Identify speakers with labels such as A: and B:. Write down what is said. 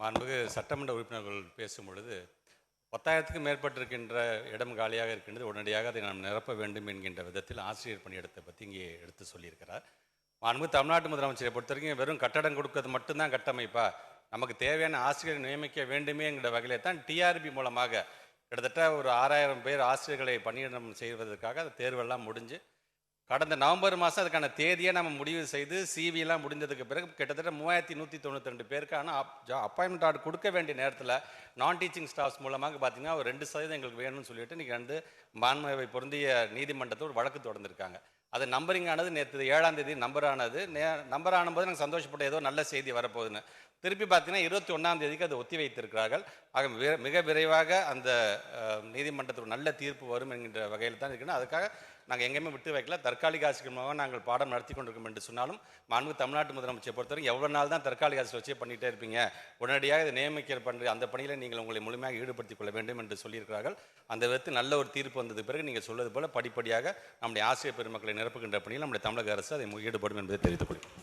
A: மாண்புமிகு சட்டமன்ற உறுப்பினர்கள் பேசும் பொழுது பத்தாயிரத்துக்கும் மேற்பட்டிருக்கின்ற இடம் காலியாக இருக்கின்றது உடனடியாக அதை நாம் நிரப்ப வேண்டும் என்கின்ற விதத்தில் ஆசிரியர் பணியிடத்தை பற்றி இங்கே எடுத்து சொல்லியிருக்கிறார். மாண்புமிகு தமிழ்நாட்டு முதலமைச்சரை பொறுத்த வரைக்கும் வெறும் கட்டடம் கொடுக்கறது மட்டும்தான் கட்டமைப்பா. நமக்கு தேவையான ஆசிரியரை நியமிக்க வேண்டுமே என்கிற வகையிலே தான் டிஆர்பி மூலமாக கிட்டத்தட்ட ஒரு ஆறாயிரம் பேர் ஆசிரியர்களை பணியிடம் செய்வதற்காக அந்த தேர்வெல்லாம் முடிஞ்சு கடந்த நவம்பர் மாதம் அதுக்கான தேதியை நம்ம முடிவு செய்து சிவிலாம் முடிந்ததுக்கு பிறகு கிட்டத்தட்ட மூவாயிரத்தி நூற்றி தொண்ணூற்றி ரெண்டு பேருக்கான அப்பாயின்மெண்ட் ஆர்டர் கொடுக்க வேண்டிய நேரத்தில் நான் டீச்சிங் ஸ்டாஃப்ஸ் மூலமாக பார்த்தீங்கன்னா ஒரு ரெண்டு சதவீதம் எங்களுக்கு வேணும்னு சொல்லிட்டு இன்றைக்கி வந்து மாண்புவை பொருந்திய நீதிமன்றத்தில் ஒரு வழக்கு தொடர்ந்துருக்காங்க. அது நம்பரிங் ஆனது நேற்று ஏழாம் தேதி நம்பர் ஆனது. நே நம்பர் ஆனும்போது நாங்கள் சந்தோஷப்பட்ட ஏதோ நல்ல செய்தி வரப்போகுதுன்னு. திருப்பி பார்த்தீங்கன்னா இருபத்தி ஒன்றாம் தேதிக்கு அது ஒத்தி வைத்திருக்கிறார்கள். ஆக மிக விரைவாக அந்த நீதிமன்றத்துக்கு நல்ல தீர்ப்பு வரும் என்கின்ற வகையில் தான் இருக்குன்னு. அதுக்காக நாங்கள் எங்கேயுமே விட்டு வைக்கல. தற்காலிக ஆசிரியர் மூலமாக நாங்கள் பாடம் நடத்தி கொண்டிருக்கோம் என்று சொன்னாலும் மாண்பு தமிழ்நாட்டு முதலமைச்சரை பொறுத்தவரைக்கும் எவ்வளோ நாள் தான் தற்காலிக ஆசிரியர் வச்சே பண்ணிகிட்டே இருப்பீங்க. உடனடியாக இதை நியமிக்கிற பண்ணுற அந்த பணியில் நீங்கள் உங்களை முழுமையாக ஈடுபடுத்திக் கொள்ள வேண்டும் என்று சொல்லியிருக்கிறார்கள். அந்த விதத்தில் நல்ல ஒரு தீர்ப்பு வந்தது பிறகு நீங்கள் சொல்வது போல படிப்படியாக நம்முடைய ஆசிரியர் பெருமக்களை நிரப்புகின்ற பணியில் நம்முடைய தமிழக அரசு அதை ஈடுபடும் என்பதை தெரிவித்துக் கொள்கிறேன்.